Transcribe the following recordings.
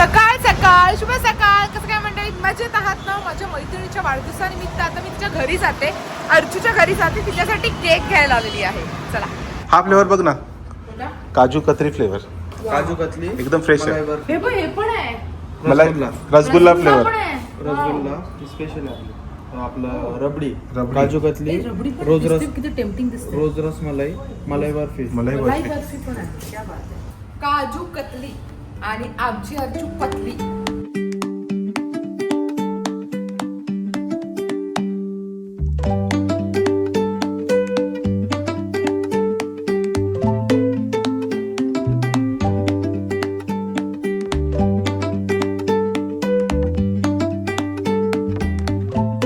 सकाळ सकाळ शुभ सकाळ. कसं काय मंडळी? मजेत आहात ना? माझ्या मैत्रिणीच्या वाढदिवसानिमित्त आता मी तिच्या घरी जाते. अर्जूच्या घरी जाते. तिच्यासाठी केक घ्यायला आलेली आहे. चला. हा फ्लेवर बघ ना. काजू कतरी फ्लेवर. काजू कतली? एकदम fresh आहे. हे पण हे पण आहे. मला रसगुल्ला. फ्लेवर. पण आहे. रसगुल्ला स्पेशल आहे आपलं. आपलं रबडी. रबडी. काजू कतली रोज रस किती टेम्पटिंग दिसते. रोज रस मलाई मलाई बर्फी मलाई बर्फी बर्फी पण आहे. क्या बात आहे. काजू कतली. आणि आमची अर्जू पतली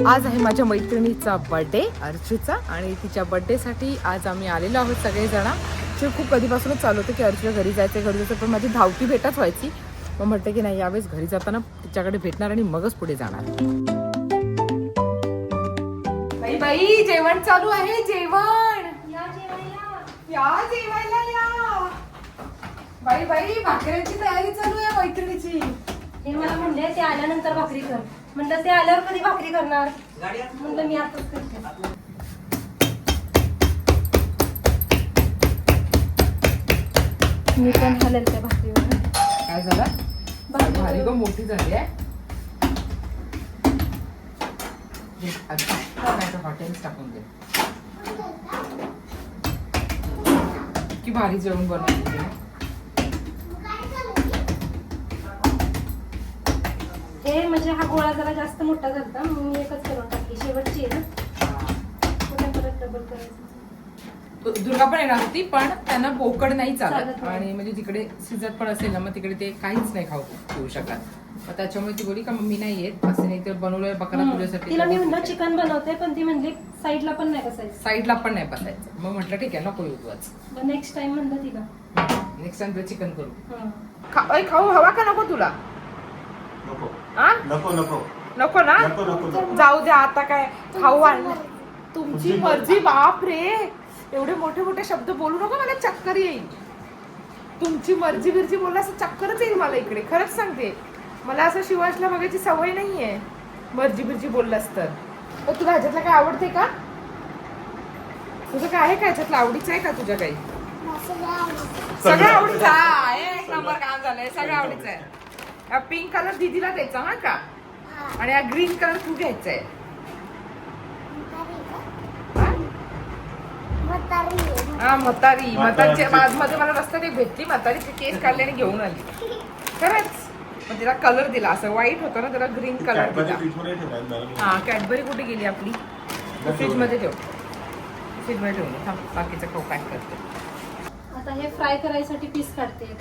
आज आहे माझ्या मैत्रिणीचा बर्थडे अर्चूचा. आणि तिच्या बर्थडेसाठी आज आम्ही आलेलो आहोत सगळेजण. जे खूप कधीपासूनच चालू होतं की अर्चूच्या घरी जायचं घरी जायचं पण माझी धावती भेटच व्हायची. मग म्हटलं की नाही यावेळेस घरी जाताना तिच्याकडे भेटणार आणि मगच पुढे जाणार. बाई बाई जेवण चालू आहे जेवण. या जेवायला या. बाई बाई भाकऱ्यांची तयारी चालू आहे मैत्रिणीची. ते मला म्हणले ते आल्यानंतर भाकरी कर. म्हणलं ते आल्यावर कधी भाकरी करणार? म्हणलं मी आताच करते. मी पण हलेल त्या भाकरीवर. काय झालं? भारी ग मोठी झाली आहे. हॉटेल्स टाकून दे. की भारी जेवण बनवली. ते म्हणजे हा गोळा जरा जास्त मोठा झाला मी एकच करून टाकली. शेवटची आहे ना. परत डबल करायचं? दुर्गा पण येणार होती पण त्यांना बोकड नाही चालत. आणि म्हणजे तिकडे शिजत पण असेल ना मग तिकडे ते काहीच नाही खाऊ घेऊ शकत. मग त्याच्यामुळे ती बोली का मम्मी नाही येत असं नाही तर बनवलंय बकरा. तुझ्यासाठी तिला मी म्हणलं चिकन बनवते पण ती म्हणली साईडला पण नाही बसायचं. साईडला पण नाही बसायचं. मग म्हटलं ठीक आहे नको येऊ तू आज मग नेक्स्ट टाइम म्हणलं तिला. नेक्स्ट टाइम चिकन करू. खाऊ हवा का नको तुला? नको? नको नको. नको ना. जाऊ द्या आता काय खाऊ आणलं. तुमची मर्जी बाप रे. एवढे मोठे मोठे शब्द बोलू नको मला चक्कर येईल. तुमची मर्जी बिर्जी बोलला असं चक्करच येईल मला इकडे. खरंच सांगते. मला असं शिवाजला बघायची सवय नाहीये मर्जी बिर्जी बोललास तर. मग तुला ह्याच्यातलं काय आवडते का? तुझं काय आहे का ह्याच्यातलं? आवडीचं आहे का तुझ्या काही? सगळं आवडीचं. आहे एक नंबर काम झालंय. सगळं आवडीचं आहे. पिंक कलर दीदीला द्यायचा हा का? आणि हा ग्रीन कलर तू घ्यायचा आहे हा म्हातारी. म्हातारीची. मध्ये मला रस्त्यात एक भेटली. म्हातारीचे केस काढले आणि घेऊन आली. खरंच. मग तिला कलर दिला. असं व्हाईट होतं ना त्याला ग्रीन कलर कॅडबरी दिला. फ्रीजमध्ये. हा कॅडबरी कुठे गेली आपली? फ्रीजमध्ये ठेव. फ्रीजमध्ये ठेवून. थांब बाकीचं खाऊ पॅक करते. आता हे फ्राय करायसाठी पीस काढते.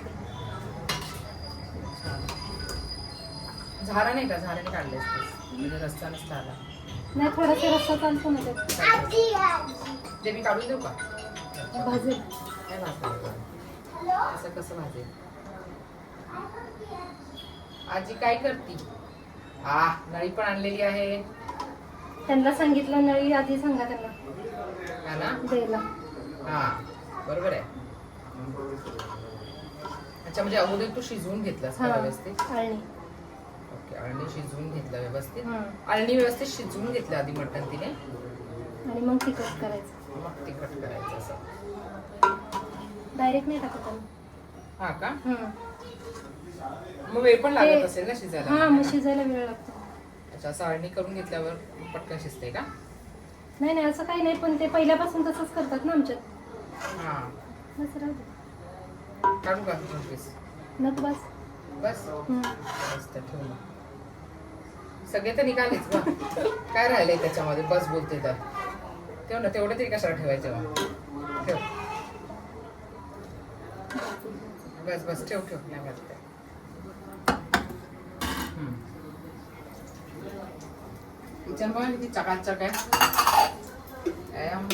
झारा नाही का? झाराने काढले म्हणजे रस्ता नसता आला. नाही थोडासा रस्सा चालतो ना मी काढून देऊ का? भाजेल काय भाजलं असं कसं भाजेल? आजी काय करती? आ नळी पण आणलेली आहे. त्यांना सांगितलं नळी आधी सांगा त्यांना. हा द्यायला. हा बरोबर आहे. अच्छा म्हणजे अगोदर तू शिजवून घेतलास हा व्यवस्थित? ओके अळणी शिजवून घेतलं व्यवस्थित. हा. अळणी व्यवस्थित शिजवून घेतलं आधी मटण तिने? आणि मग तिखट करायचं. मग तिखट करायचं असं. डायरेक्ट नाही टाकत. हा का? हं. मग वेळ पण लागत असेल ना हा शिजायला मग शिजायला वेळ लागतो. अच्छा असं अळणी करून घेतल्यावर पटकन शिजते का? नाही नाही असं काही नाही पण ते पहिल्यापासून तसंच करतात ना आमच्यात. हा. बस राहू. काढू का दोन पीस नको बस. बस? हं. बस तर ठेवू मग. सगळे तर निघालेच बा. काय राहिलंय त्याच्यामध्ये? बस बोलते तर. ना तेवढं तरी कशाला ठेवायचं मग ठेव बस बस ठेव ठेव नाही वाटत किचन बघा किती चकाचक आहे एम.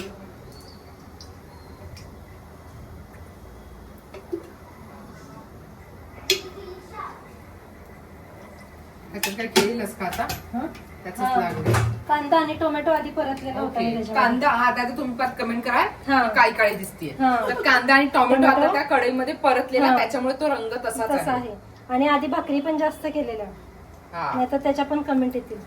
ह्याच्यात काय केलेलंस का आता हं? त्याच. लागले कांदा आणि टोमॅटो आधी परतलेला होता मी ओके. त्याच्यामध्ये. कांदा हा त्याचा तुम्ही परत कमेंट हा. करा काळी काळी दिसतीये. हा. तर कांदा आणि टोमॅटो टोमॅटो. आता त्या कढईमध्ये परतलेला हा. त्याच्यामुळे तो रंग तसाच तसा आहे. आहे आणि आधी भाकरी पण जास्त केलेल्या. हा. नाही तर त्याच्या पण कमेंट येतील.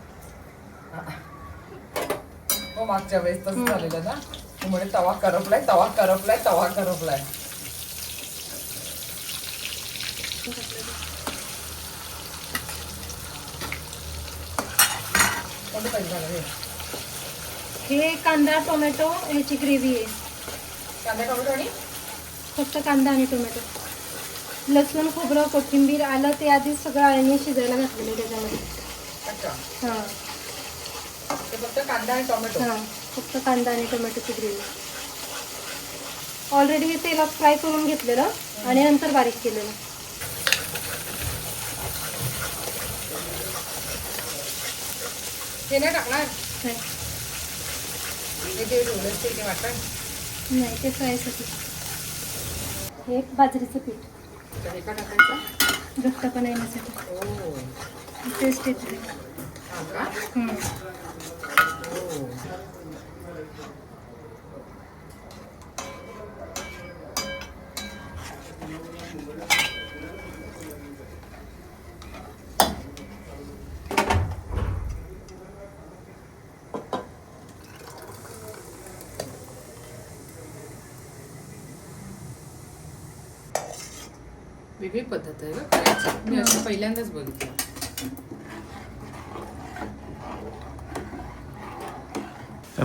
मग मागच्या वेळेस तसं झालेलं ना? त्यामुळे तवा करपलाय तवा करपलाय तवा करपलाय. पाहिजे हे? कांदा टोमॅटो ह्याची ग्रेव्ही आहे. कांदा टोमॅटो आणि? फक्त कांदा आणि टोमॅटो. लसूण खोबरं कोथिंबीर आलं ते आधीच सगळं आळणी शिजायला घातलेलं त्याच्यामध्ये. अच्छा. हां. ते फक्त कांदा आणि टोमॅटो. हां फक्त कांदा आणि टोमॅटोची ग्रेव्ही. ऑलरेडी हे तेलात फ्राय करून घेतलेलं आणि नंतर बारीक केलेलं. हे नाही टाकणार? हे ते वाटतं नाही ते फ्रायसाठी. हे बाजरीचं पीठ. एका टाकायचं? घट्टपणा येण्यासाठी. हो. टेस्ट येते वेगळी पद्धत आहे करायची. मी असं पहिल्यांदाच बघितलं.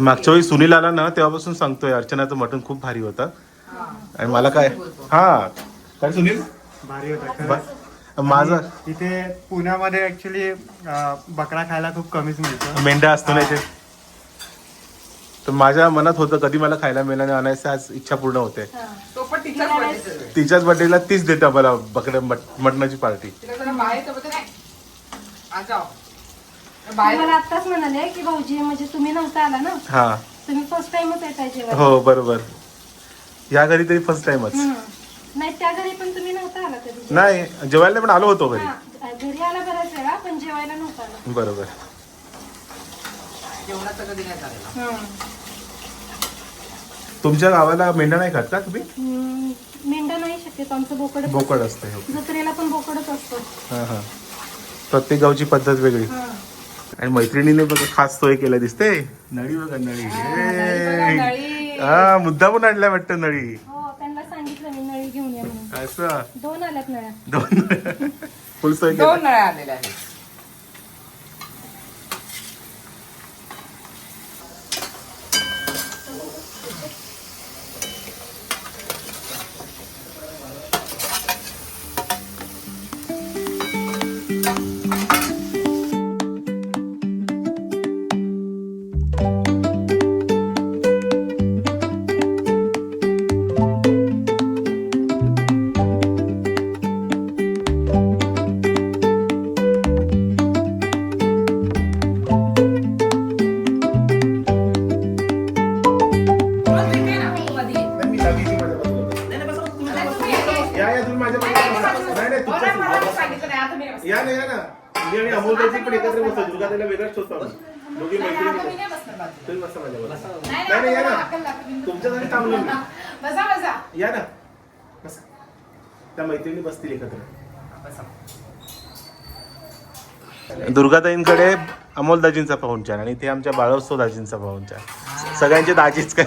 मागच्या वेळी सुनील आला ना तेव्हापासून सांगतोय अर्चनाचं मटण खूप भारी होतं. आणि मला काय हा. काय सुनील? भारी होता. माझं इथे पुण्यामध्ये ऍक्च्युली बकरा खायला खूप कमीच मिळतो. मेंढा असतो ना इथे. तर माझ्या मनात होतं कधी मला खायला मिळालं आणि आणायचं आज इच्छा पूर्ण होते. हां. तो पण तिच्याच birthday चा. वेळ. तिच्याच बर्थडेला तीच देता मला बकड्या मट- मटणाची पार्टी. तिला जरा बाहेर तर बोलते, नाही आ जाओ मला बाहेर आत्ताच म्हणाले की भाऊजी म्हणजे तुम्ही नव्हता आला ना? हा. तुम्ही फर्स्ट टाइमच येताय जेवायला. हो बरोबर. या घरी तरी फर्स्ट टाइमच. नाही त्या घरी पण तुम्ही नव्हता आला कधी? नाही जेवायला पण आलो होतो घरी. हा, घरी आला बऱ्याच वेळा पण जेवायला नव्हता आला. बरोबर. जेवणाचं कधी नाही झालेलं. हम्म. तुमच्या गावाला मेंढा नाही खात का तुम्ही? हम्म, मेंढा नाही शक्यतो आमचं बोकड बोकड असते हो जत्रेला पण बोकडच असतो. हा हा. प्रत्येक गावची पद्धत वेगळी. हा. आणि मैत्रिणीने बघा खास सोय केल्या दिसते. नळी बघा नळी. बघा, ए. नळी. हा मुद्दा पण आणलाय वाटतं नळी. हो त्यांना सांगितलं मी नळी घेऊन या म्हणून. असं. दोन आल्यात नळ्या. दोन फुल सोय दोन केली नळ्या आलेल्या आहेत. थांबलो बसा बसा. या ना. बसा. त्या मैत्रिणी बसतील एकत्र. दुर्गाताईंकडे अमोल दाजींचा पाहुणचार आणि ते आमच्या बाळोत्सव दाजींचा पाहुणचार सगळ्यांचे दाजीच काय?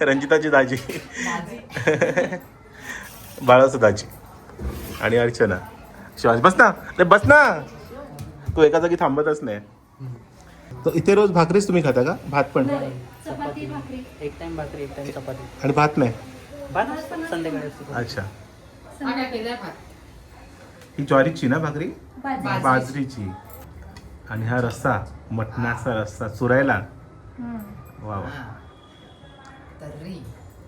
रंजिताची दाजी. बाळोत्सव दाजी. आणि अर्चना. शिवाज बस ना. रे बस ना. तू एका जागी थांबतच नाही. तर इथे रोज भाकरीच तुम्ही खाता का? भात पण. चपाती भाकरी. एक टाइम भाकरी एक टाइम चपाती. आणि भात नाही? भात असतो. संध्याकाळी. असतो अच्छा भात. ही ज्वारीची ना भाकरी? बाजरीची. आणि हा रस्सा मटणाचा रस्सा चुरायला. वा वा. तर्री.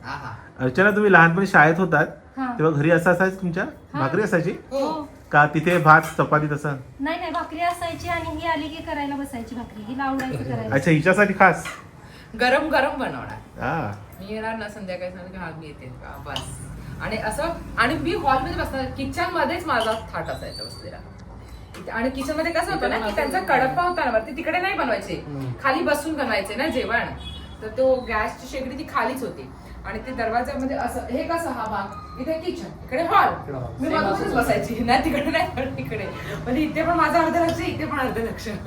आहा. अर्चना तुम्ही लहानपणी शाळेत होतात. हा. तेव्हा घरी असं असायचं तुमच्या? भाकरी असायची? हो. का तिथे भात चपाती तसं? नाही नाही भाकरी असायची आणि ही आली की करायला बसायची भाकरी. हिला आवडायची करायला. अच्छा हिच्यासाठी खास? गरम गरम बनवणार. हा. मी येणार ना संध्याकाळी सांगते की हा मी येते. का बस. आणि असं आणि मी हॉलमध्ये बसणार. किचन मध्येच माझा थाट असायचा बसलेला. इथे- आणि किचनमध्ये कसं होतं ना की त्यांचा कडप्पा होता ना वरती तिकडे नाही बनवायचे. खाली बसून बनवायचे ना जेवण. तर तो गॅसची शेगडी ती खालीच होती. आणि ते दरवाजामध्ये असं हे कसं हा भाग? इथे किचन इकडे हॉल मी बाजूलाच बसायची. नाही तिकडे नाही पण इकडे. म्हणजे इथे पण माझं अर्ध लक्ष इथे पण अर्ध लक्ष आणि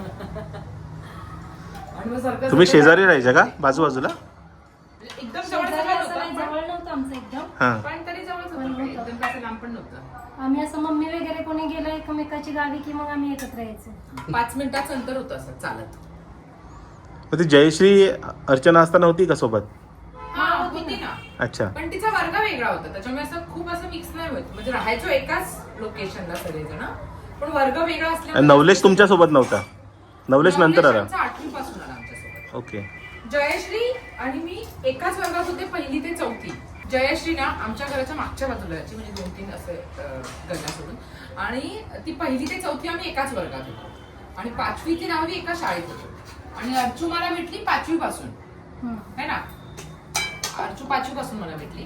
मग सारखं तुम्ही शेजारी राहायच्या का? बाजूबाजूला एकदम जवळ जवळ नव्हतं आमचं एकदम. हा. पण तरी जवळ होतं काही. एकदम कसं लांब पण नव्हतं. आम्ही असं मम्मी वगैरे कोणी गेलं एकमेकाची गावी की मग आम्ही एकत्र यायचो. पाच मिनिटाचं अंतर होतं असं चालत. मग ती जयश्री अर्चना असताना होती का सोबत? अच्छा. पण तिचा वर्ग वेगळा होता. त्याच्यामुळे असं खूप असं मिक्स नाही होत. म्हणजे राहायचो एकाच लोकेशनला सगळेजण. पण वर्ग वेगळा असल्यामुळे नवलेश तुमच्यासोबत नव्हता? नवलेश नंतर आला. आठवी पासून आला आमच्यासोबत. ओके. जयश्री आणि मी एकाच वर्गात होते पहिली ते चौथी. जयश्री ना आमच्या घराच्या मागच्या बाजूला यायची म्हणजे दोन तीन असे अं, गल्ल्या सोडून. आणि ती पहिली ते चौथी आम्ही एकाच वर्गात होतो. आणि पाचवी ते दहावी एका शाळेत होतो. आणि अर्चू मला भेटली पाचवी पासून. है ना? अर्चू पाचवी पासून मला भेटली.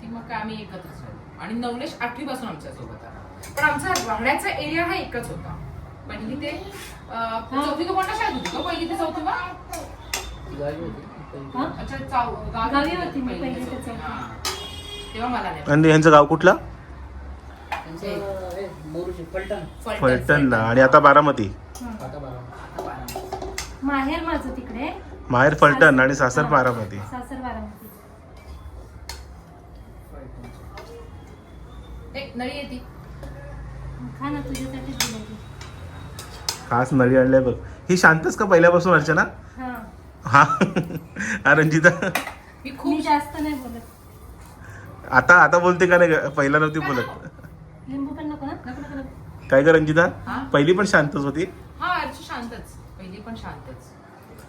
ती मग काय आम्ही एकत्रच आणि नवलेश आठवी पासून आमच्यासोबत आला. पण आमचा राहण्याचा एरिया हा एकच होता. पहिली ते अं, चौथी तो कोणत्या शाळेत होती का पहिली ते चौथी मग? अच्छा चाव- गावी होती मी पहिली पहिली ते ते चौथी. चौथी. हा. तेव्हा मला नाही आणि यांचं गाव कुठलं? फलटण. फलटणला. आणि आता बारामती? माहेर माझं तिकडे. माहेर फलटण आणि सासर. बारामती. सासर बारामती ए, नळी येते. खा ना तुझ्यासाठीच दिलं ते. खास नळी आणल्या बघ. ही शांतच का पहिल्यापासून अर्चना? हा. हा. हा, रंजिता मी मी खूप जास्त नाही बोलत. आता आता बोलते का नाही? ग? पहिला नव्हती बोलत. लिंबू पण नको ना? नको नको नको. काय ग रंजिता हा? पहिली पण शांतच होती? हा अर्चू शांतच. पहिली पण शांतच.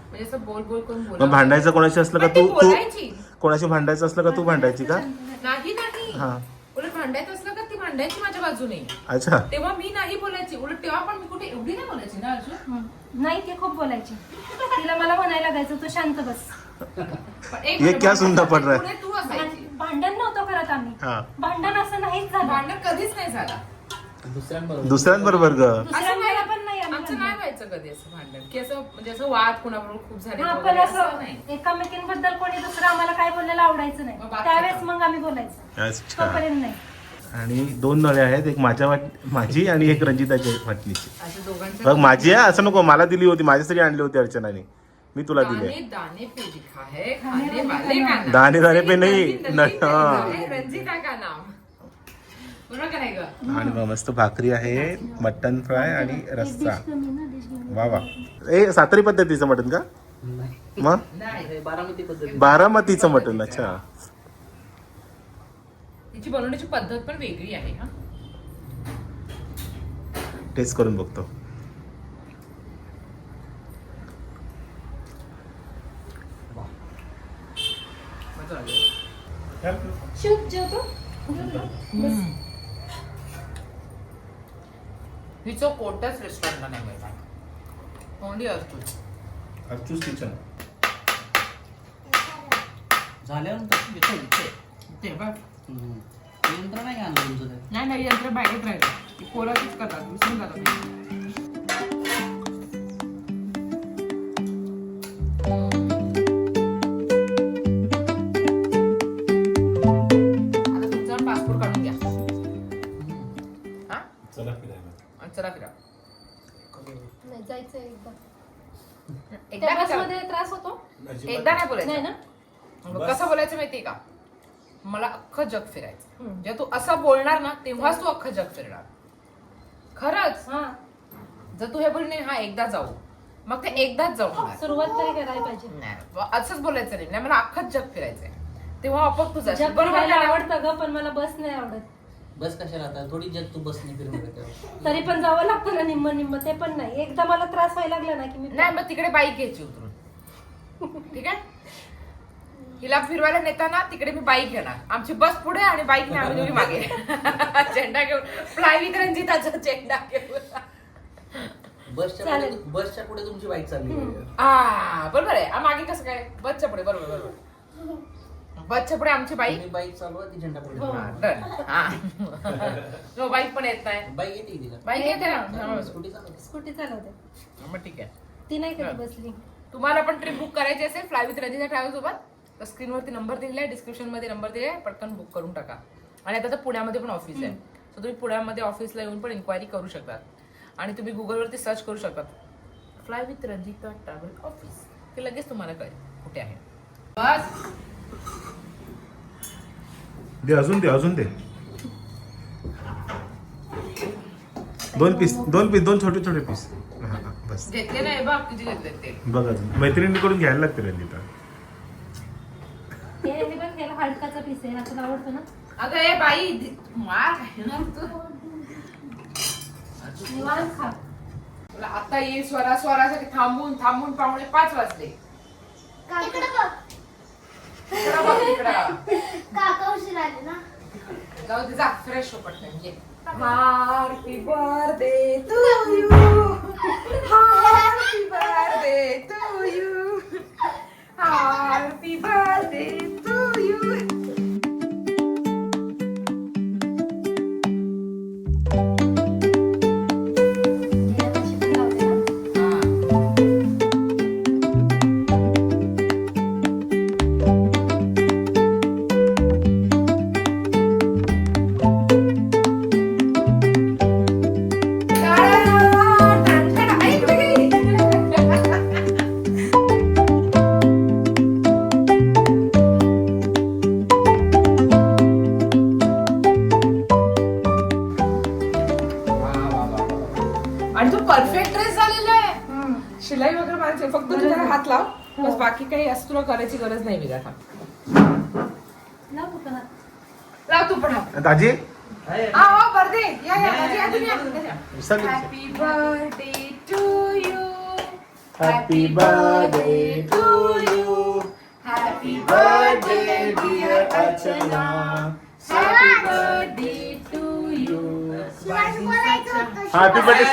म्हणजे असं बोल बोल करून मग बोल भांडायचं कोणाशी असलं का पण ती तू? तू बोलायची. कोणाशी भांडायचं असलं का तू भांडायची का? नाही नाही. हा. उलट भांडायचं भांडायची माझ्या बाजूने. अच्छा. तेव्हा मी नाही बोलायची. उलट तेव्हा पण मी कुठे एवढी नाही बोलायची ना अर्जुन. नाही ते खूप बोलायची. तिला मला म्हणायला लागायचं तू शांत बस. पण एक ये क्या सुनना पड रहा है? पुढे तू असायची. भांड- भांडण नव्हतं करत आम्ही. हा. भांडण असं नाहीच झालं. भांडण कधीच नाही झाला. दुसऱ्यांबरोबर. दुसऱ्यांबरोबर ग. असं दुसऱ्यांदा पण नाही आम्ही आमचं नाही व्हायचं कधी असं भांडण. की असं म्हणजे असं वाद कुणाबरोबर खूप झाले हा वगैरे पण असं असं नाही. एकामेकींबद्दल कोणी दुसरं आम्हाला काय बोलायला आवडायचं मग नाही त्यावेळेस काय? मग आम्ही बोलायचं. अच्छा. तोपर्यंत नाही. आणि दोन नळे आहेत एक माझ्या वाट माझी आणि एक रंजिताच्या वाटणीची बघ माझी आहे असं नको मला दिली होती माझ्यासाठी आणली होती अर्चनाने मी तुला दिली दाने दाने पे है नहीं, हाँ. है, आणि मग मस्त भाकरी आहे मटन फ्राय आणि रस्सा. वा वा ए सातारी पद्धतीचं मटन का मग हे बारामतीचं मटन अच्छा तिची बनवण्याची पद्धत पण वेगळी आहे हा? टेस्ट करून बघतो. शुभ जेवतो. हिचं कोणत्याच रेस्टॉरंटला नाही मिळणार ओनली अर्जुन अर्चूस किचन झाल्यानंतर येतो इथे ते बघ. यंत्र नाही आणलं तुमचं ते. नाही नाही यंत्र बाहेरच राहिलं. ती पोराचीच करतात विसरून जातात ते. आता तुमचा पासपोर्ट काढून घ्या. हा? चला फिरायला. आणि चला फिरा. नाही जायचं एकदा. एकदा त्या? बसमध्ये त्रास होतो? एकदा नाही नाही. बोलायचं. ना? मग कसं बोलायचं माहितीये का? मला अख्खं जग फिरायचं. जेव्हा तू असं बोलणार ना तेव्हाच तू अख्खं जग फिरणार. खरंच? हा. जर तू हे बोल नाही हा एकदा जाऊ. मग ते एकदाच जाऊ होणार. सुरुवात तरी करायला पाहिजे. नाही ब- असंच बोलायचं नाही. नाही मला अख्खंच जग फिरायचंय. तेव्हा आपोआप तू जाशील. जग बरोबर फिरायला का नाही? आवडतं ग पण मला बस नाही आवडत. बस कशाला आता? थोडी जग तू बसने फिरून येते. तरी पण जावं लागतं ना निम्म निम्म. ते पण नाही. एकदा मला त्रास व्हायला लागला ना की मी नाही मग तिकडे बाईक घ्यायची उतरून. ठीक आहे? हिला फिरवायला नेताना तिकडे मी बाईक घेणार. आमची बस पुढे आणि बाईक आम्ही दोघी मागे. झेंडा घेऊन. फ्लाय विथ रंजिताचा झेंडा घेऊन. बसच्या चालेल. पुढे बसच्या पुढे तुमची बाईक चालली पाहिजे. आ बरोबर आहे. आ, मागे कसं काय? बसच्या पुढे बरोबर बरोबर. बसच्या पुढे आमची बाईक. तुम्ही बाईक चालवा ती झेंडा पुढे. हो. हा, हा. नो बाईक पण येत नाही. बाईक येते की तिला? बाईक येते ना? स्कूटी चालवते. स्कूटी चालवते. मग ठीक आहे. ती नाही. कधी बसली. तुम्हाला पण ट्रिप बुक करायची असेल फ्लाय विथ रंजिता ट्रॅव्हल सोबत? तर स्क्रीनवरती नंबर दिलेला आहे डिस्क्रिप्शनमध्ये नंबर दिला आहे पटकन बुक करून टाका. आणि आता तर पुण्यामध्ये पण ऑफिस आहे. तर तुम्ही पुण्यामध्ये ऑफिसला येऊन पण इन्क्वायरी करू शकतात आणि तुम्ही गुगलवरती सर्च करू शकतात fly with Ranjita travel office ते लगेच तुम्हाला कळेल कुठे आहे. बस. दे अजून दे अजून दे. दोन पीस दोन पीस दोन छोटे छोटे पीस बस. घेतले नाही बघ किती घेतले ते. बघ अजून मैत्रिणीकडून घ्यायला लागते रंजिता. हे हे हलकाचा पीस आहे असं आवडतं ना? अगं ए बाई दि- मार खाणार तू. निवांत खा. तुला आता ये स्वरा स्वरासाठी थांबून थांबून पाहुणे पाच वाजले. इकडे बघ. इकडं बघ, इकडं. काका उशीर आले ना? जाऊ दे जा फ्रेश हो पटकन ये. Happy birthday to you happy birthday to you happy birthday to हात लाव बस बाकी काही असं तुला करायची गरज नाही मी आता. लाव तू पण हात. दाजी? हा हो बर्थडे या या दाजी, या तुम्ही या. सगळे happy birthday to you Happy birthday to you. Happy birthday, dear Archana. Happy birthday to you बोलायचं होतं हॅपी बर्थडे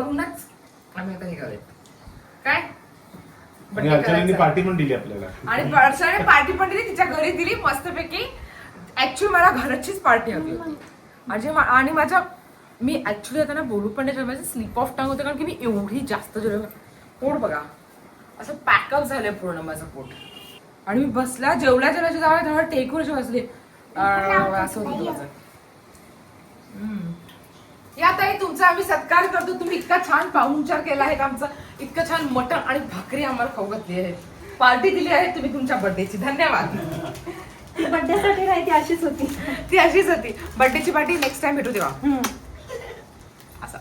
करूनच आम्ही आता हे काय? आणि अर्चनाने. पार्टी पण दिली आपल्याला. आणि अर्चनाने पार्टी पण दिली तिच्या घरी दिली मस्तपैकी. ऍक्च्युली मला घरचीच पार्टी हवी होती. आणि मा- आणि माझ्या मी ऍक्च्युली आता ना बोलू पण नाही. माझं स्लिप ऑफ टंग होतं कारण की मी एवढी जास्त जेवढं पोट बघा. असं पॅकअप झालंय पूर्ण माझं पोट. आणि मी बसला जेवढ्या जेवढ्याच्या जागा तेवढ्या टेकून अशी बसली. अं, असं होतं माझं. या ताई तुमचा आम्ही सत्कार करतो. तुम्ही इतका छान पाहुणचार केला आहे आमचा? इतकं छान मटण आणि भाकरी आम्हाला खाऊ घातली आहे. पार्टी दिली आहे तुम्ही तुमच्या बर्थडेची धन्यवाद. बड्डेसाठी नाही ती अशीच होती. ती अशीच होती. बर्थडेची पार्टी नेक्स्ट टाइम भेटू तेव्हा. हम्म. असं.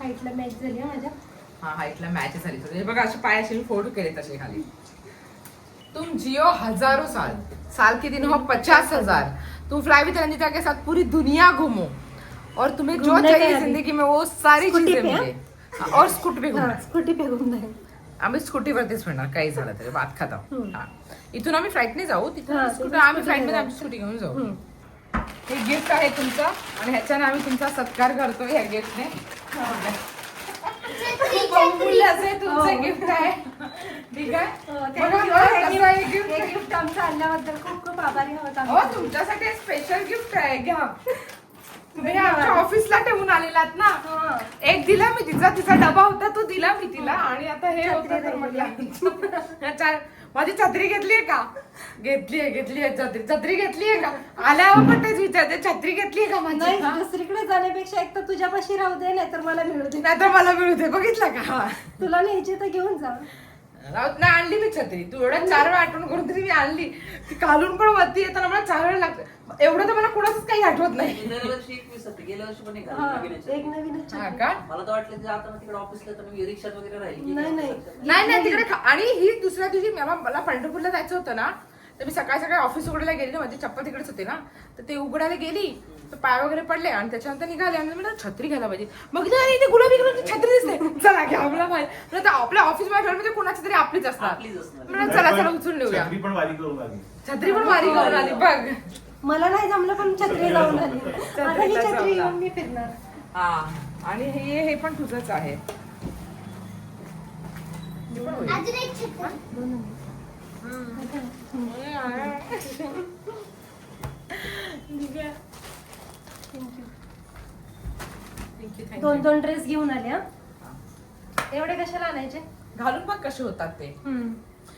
हाईटला मॅच झाली माझ्या. हा हाईटला मॅच झाली. तुझे बघा असे पाय असे फोटो केले तसे खाली. तुम जियो हजारों साल. साल के दिन हो पचास हजार. तुम फ्लाई विद रंजिता के साथ पूरी दुनिया घूमो और तुम्हें जो चाहिए। जिंदगी में वो सारी स्कूटी चीजें हाँ? मिले हाँ, और स्कूटी पे घूमना स्कूटी पे घूम जाईल आम्ही स्कूटीवरतीच फिरणार काही झालं तरी भात खाता. हा. इथून आम्ही फ्लाईटने जाऊ तिथून हा, स्कूटर तिथून आम्ही फ्लाईटमध्ये आमची स्कूटी घेऊन जाऊ. हे गिफ्ट आहे तुमचं आणि ह्याच्याने आम्ही तुमचा सत्कार करतो ह्या गिफ्टने तुमचं गिफ्ट आहे ठीक आहे? हो, बघा, हे. हे गिफ्ट आमचं आणल्याबद्दल खूप खूप आभारी आहोत हो आम्ही. तुमच्यासाठी स्पेशल गिफ्ट आहे. घ्या. तुम्ही. आमच्या ऑफिसला ठेवून आलेलात ना? हा. एक दिला मी तिचा. तिचा डबा होता तो दिला मी तिला. आणि आता हे होतं तर चा- माझी छत्री घेतलीये का? घेतलीये घेतलीये छत्री. छत्री घेतलीये का? आल्यावर पण तेच विचारते छत्री घेतलीये का माझी? नाही हा? दुसरीकडे जाण्यापेक्षा एक तर तुझ्यापाशी राहू दे नाही तर मला मिळू दे. नाही तर मला मिळू दे. बघितलं का? तुला न्यायची तर घेऊन जा. राहत नाही आणली मी छत्री. तू एवढ्या चार वेळा आठवण करून तरी मी आणली. ती कालून पण वरती येताना मला चार वेळ लागतं एवढं तर मला कुणाचंच काही आठवत नाही. दरवर्षी एक विसरते गेल्या वर्षी पण एक हा, आली नवीनच. एक नवीनच हा छत्री. का? मला तर वाटलं की आता तिकडे ऑफिसला तर मी रिक्षात वगैरे राहिली. की नाही, नाही. नाही नाही. तिकडे खा- आणि ही दुसऱ्या दिवशी मला मला पंढरपूरला जायचं होतं ना तर मी सकाळी सकाळी ऑफिस उघडायला गेली ना माझी चप्पल तिकडेच होते ना. तर ते उघडायला गेली. तर पाय वगैरे पडले आणि त्याच्यानंतर निघाले आणि मला छत्री घ्यायला पाहिजे. मग इथे गुलाबी कलरची छत्री दिसते. चला घ्या मला पाहिजे म्हणजे आपल्या ऑफिसमध्ये म्हणजे कोणाची तरी आपलीच असणार. म्हणलं चला चला उचलून नेऊया. छत्री पण वारी करून आली बघ. मला नाही जमलं पण छत्री लावून आली. छत्री मी फिरणार. हा आणि हे हे पण तुझंच आहे. हे पण दोन दोन ड्रेस घेऊन आले हा? एवढे कशाला आणायचे? घालून बघ कसे होतात ते.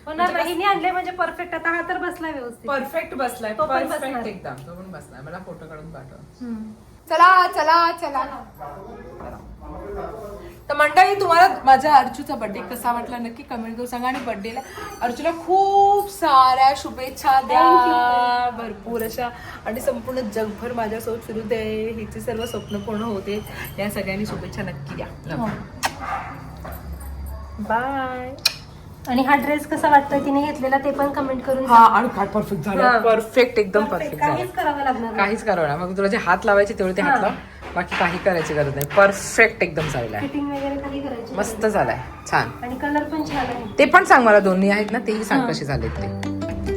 होणार नाही हिने आणले म्हणजे परफेक्ट आता हा तर बसला व्यवस्थित. परफेक्ट बसलाय तो पण परफेक्ट बसणार. एकदम. तो पण बसलाय मला फोटो काढून पाठव. हम्म. चला चला चला. तर मंडळी तुम्हाला माझ्या अर्चूचा बर्थडे कसा वाटला? नक्की कमेंट करून सांगा. आणि बर्थडेला अर्चूला खूप साऱ्या शुभेच्छा द्या. भरपूर अशा आणि संपूर्ण जगभर माझ्यासोबत फिरू दे. हिचे सर्व स्वप्न पूर्ण होते या सगळ्यांनी शुभेच्छा नक्की द्या. हो. बाय आणि हा ड्रेस कसा वाटतोय तिने घेतलेला ते पण कमेंट करून हा आणि काय परफेक्ट हा. झालं परफेक्ट एकदम. परफेक्ट झालं काहीच करावं लागणार नाही. काहीच करावं ना मग तुला जे हात लावायचे तेवढे ते हात हा. लाव. बाकी काही करायची गरज नाही. परफेक्ट एकदम झालेला आहे. फिटिंग वगैरे काही करायची मस्त झालाय छान. आणि कलर पण छान आहे. ते पण सांग मला दोन्ही आहेत ना? तेही सांग कसे झालेत ते.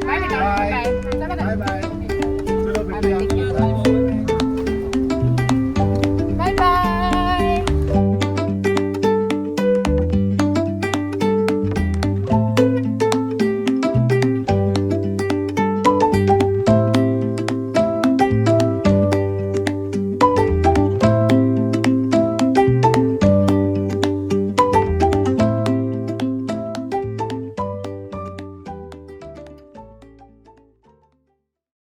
बाय बाय चलो भेटूया